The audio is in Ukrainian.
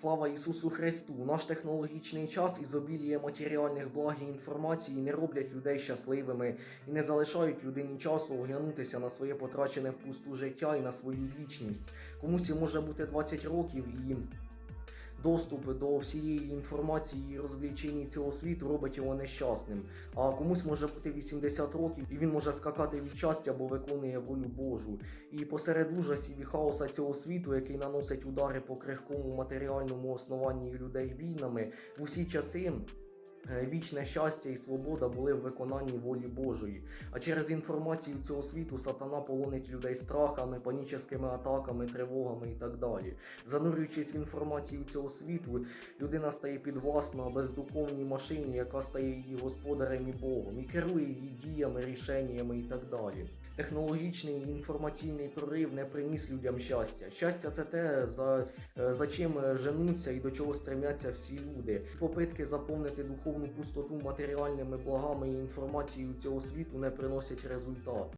Слава Ісусу Христу! В наш технологічний час ізобіліє матеріальних благ і інформації не роблять людей щасливими і не залишають людині часу оглянутися на своє потрачене впусту життя і на свою вічність. Комусь може бути 20 років і доступ до всієї інформації і розвлічень цього світу робить його нещасним. А комусь може бути 80 років, і він може скакати від щастя, бо виконує волю Божу. І посеред ужасів і хаоса цього світу, який наносить удари по крихкому матеріальному основанні людей війнами, в усі часи. Е, Вічне щастя і свобода були в виконанні волі Божої. А через інформацію цього світу сатана полонить людей страхами, панічними атаками, тривогами і так далі. Занурюючись в інформацію цього світу, людина стає підвласна бездуховній машині, яка стає її господарем і Богом, і керує її діями, рішеннями і так далі. Технологічний і інформаційний прорив не приніс людям щастя. Щастя це те, за, е, за чим женуться і до чого стремляться всі люди. Попитки заповнити духовну пустоту матеріальними благами і інформацією цього світу не приносять результат.